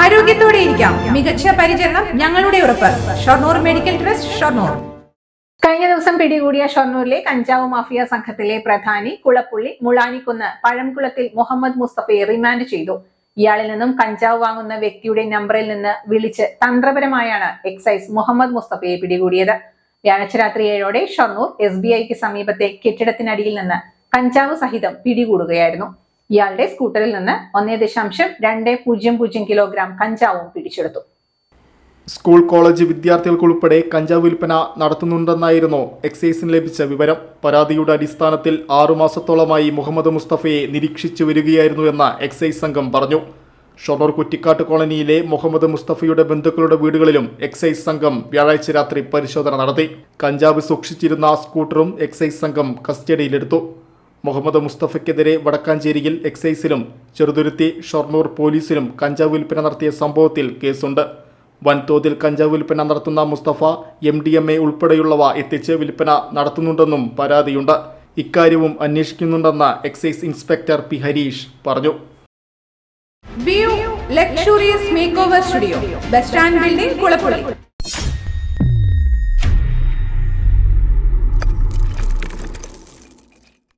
ആരോഗ്യത്തോടെ ഇരിക്കാം. മികച്ച പരിചരണം ഞങ്ങളുടെ ഉറപ്പ്. Shoranur medical trust Shoranur. കഴിഞ്ഞ ദിവസം പിടികൂടിയ ഷൊർണൂരിലെ കഞ്ചാവ് മാഫിയ സംഘത്തിലെ പ്രധാനി കുളപ്പുള്ളി മുളാനിക്കുന്ന് പഴംകുളത്തിൽ മുഹമ്മദ് മുസ്തഫയെ റിമാൻഡ് ചെയ്തു. ഇയാളിൽ നിന്നും കഞ്ചാവ് വാങ്ങുന്ന വ്യക്തിയുടെ നമ്പറിൽ നിന്ന് വിളിച്ച് തന്ത്രപരമായാണ് എക്സൈസ് മുഹമ്മദ് മുസ്തഫയെ പിടികൂടിയത്. വ്യാഴാഴ്ച രാത്രി ഏഴോടെ ഷൊർണൂർ എസ് ബി ഐക്ക് സമീപത്തെ കെട്ടിടത്തിനടിയിൽ നിന്ന് കഞ്ചാവ് സഹിതം പിടികൂടുകയായിരുന്നു. ഇയാളുടെ സ്കൂട്ടറിൽ നിന്ന് ഒന്നേ ദശാംശം രണ്ട് പൂജ്യം പൂജ്യം കിലോഗ്രാം കഞ്ചാവും പിടിച്ചെടുത്തു. സ്കൂൾ കോളേജ് വിദ്യാർത്ഥികൾക്കുൾപ്പെടെ കഞ്ചാവ് വിൽപ്പന നടത്തുന്നുണ്ടെന്നായിരുന്നു എക്സൈസിന് ലഭിച്ച വിവരം. പരാതിയുടെ അടിസ്ഥാനത്തിൽ ആറുമാസത്തോളമായി മുഹമ്മദ് മുസ്തഫയെ നിരീക്ഷിച്ചു വരികയായിരുന്നു എന്ന് എക്സൈസ് സംഘം പറഞ്ഞു. ഷൊർണൂർ കുറ്റിക്കാട്ട് കോളനിയിലെ മുഹമ്മദ് മുസ്തഫയുടെ ബന്ധുക്കളുടെ വീടുകളിലും എക്സൈസ് സംഘം വ്യാഴാഴ്ച രാത്രി പരിശോധന നടത്തി. കഞ്ചാവ് സൂക്ഷിച്ചിരുന്ന സ്കൂട്ടറും എക്സൈസ് സംഘം കസ്റ്റഡിയിലെടുത്തു. മുഹമ്മദ് മുസ്തഫയ്ക്കെതിരെ വടക്കാഞ്ചേരിയിൽ എക്സൈസിലും ചെറുതുരുത്തി ഷൊർണൂർ പോലീസിലും കഞ്ചാവ് വിൽപ്പന നടത്തിയ സംഭവത്തിൽ കേസുണ്ട്. വൻതോതിൽ കഞ്ചാവ് വിൽപ്പന നടത്തുന്ന Mustafa M D M A ഉൾപ്പെടെയുള്ളവ എത്തിച്ച് വിൽപ്പന നടത്തുന്നുണ്ടെന്നും പരാതിയുണ്ട്. ഇക്കാര്യവും അന്വേഷിക്കുന്നുണ്ടെന്ന് എക്സൈസ് ഇൻസ്പെക്ടർ പി ഹരീഷ് പറഞ്ഞു. Luxurious makeover studio bus stand building Kulappully